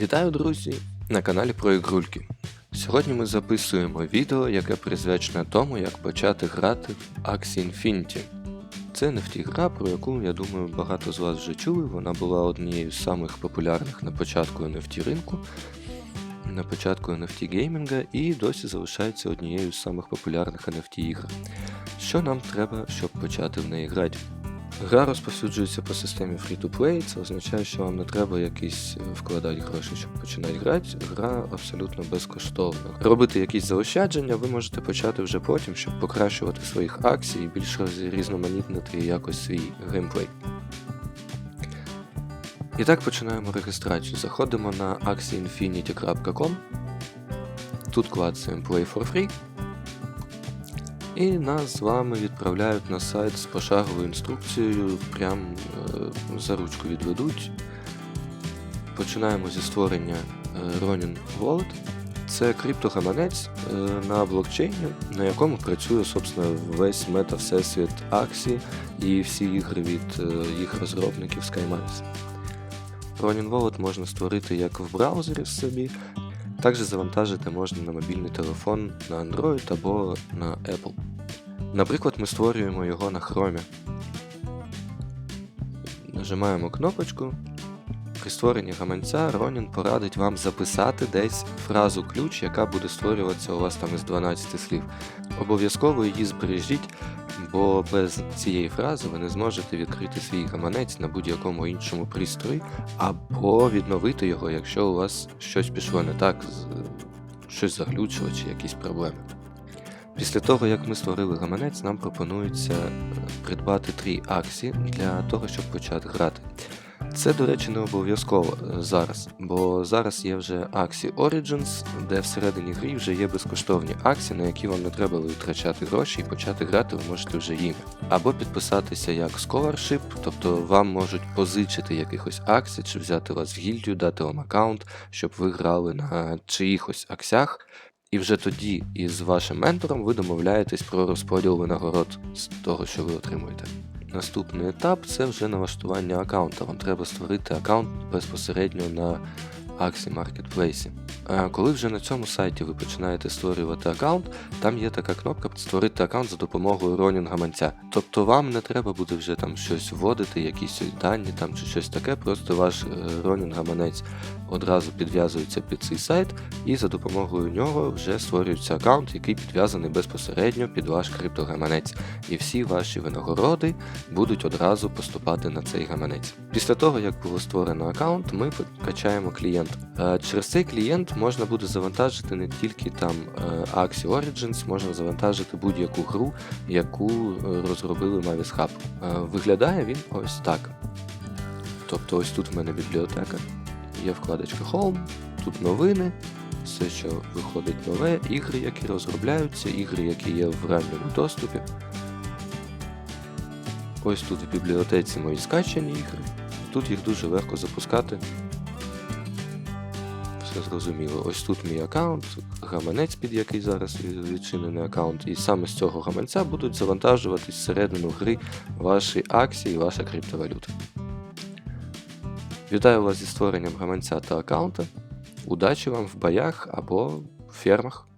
Вітаю, друзі! На каналі про ігрульки. Сьогодні ми записуємо відео, яке присвячене тому, як почати грати в Axie Infinity. Це NFT гра, про яку, я думаю, багато з вас вже чули. Вона була однією з самих популярних на початку NFT ринку, на початку NFT геймінга і досі залишається однією з самих популярних NFT ігр. Що нам треба, щоб почати в неї грати? Гра розповсюджується по системі Free-to-Play, це означає, що вам не треба якісь е, вкладати гроші, щоб починати грати. Гра абсолютно безкоштовна. Робити якісь заощадження ви можете почати вже потім, щоб покращувати своїх акцій і більш різноманітнити якось свій геймплей. І так починаємо реєстрацію. Заходимо на axieinfinity.com. Тут клацаємо Play for Free. І нас з вами відправляють на сайт з пошаговою інструкцією, прям е, за ручку відведуть. Починаємо зі створення е, Ronin Wallet. Це криптогаманець е, на блокчейні, на якому працює собственно, весь мета-всесвіт Axie і всі ігри від їх розробників SkyMines. Ronin Wallet можна створити як в браузері собі, також завантажити можна на мобільний телефон на Android або на Apple. Наприклад, ми створюємо його на Chrome. Нажимаємо кнопочку. При створенні гаманця Ронін порадить вам записати десь фразу ключ, яка буде створюватися у вас там із 12 слів. Обов'язково її збережіть, бо без цієї фрази ви не зможете відкрити свій гаманець на будь-якому іншому пристрої, або відновити його, якщо у вас щось пішло не так, щось заглючило чи якісь проблеми. Після того, як ми створили гаманець, нам пропонується е, придбати три акції для того, щоб почати грати. Це, до речі, не обов'язково е, зараз, бо зараз є вже акції Origins, де всередині гри вже є безкоштовні акції, на які вам не треба витрачати гроші і почати грати ви можете вже їми. Або підписатися як Scholarship, тобто вам можуть позичити якихось акцій, чи взяти вас в гільдію, дати вам аккаунт, щоб ви грали на чиїхось акціях. І вже тоді із вашим ментором ви домовляєтесь про розподіл винагород з того, що ви отримуєте. Наступний етап це вже налаштування аккаунта. Вам треба створити аккаунт безпосередньо на Axie Marketplace. Коли вже на цьому сайті ви починаєте створювати аккаунт, там є така кнопка створити аккаунт за допомогою Ronin гаманця. Тобто вам не треба буде вже там щось вводити, якісь дані там чи щось таке, просто ваш е, Ronin гаманець одразу підв'язується під цей сайт, і за допомогою нього вже створюється аккаунт, який підв'язаний безпосередньо під ваш криптогаманець. І всі ваші винагороди будуть одразу поступати на цей гаманець. Після того, як було створено аккаунт, ми качаємо клієнт. Е, Через цей клієнт можна буде завантажити не тільки там е, Axie Origins, можна завантажити будь-яку гру, яку е, розробили Mavis Hub. Виглядає він ось так. Тобто ось тут в мене бібліотека, є вкладочка Home, тут новини, все, що виходить нове, ігри, які розробляються, ігри, які є в ранньому доступі. Ось тут в бібліотеці мої скачані ігри. Тут їх дуже легко запускати. Все зрозуміло. Ось тут мій аккаунт, гаманець, під який зараз відчинений аккаунт, і саме з цього гаманця будуть завантажуватись всередину гри ваші акції і ваша криптовалюта. Вітаю вас зі створенням гаманця та аккаунта. Удачі вам в боях або в фермах.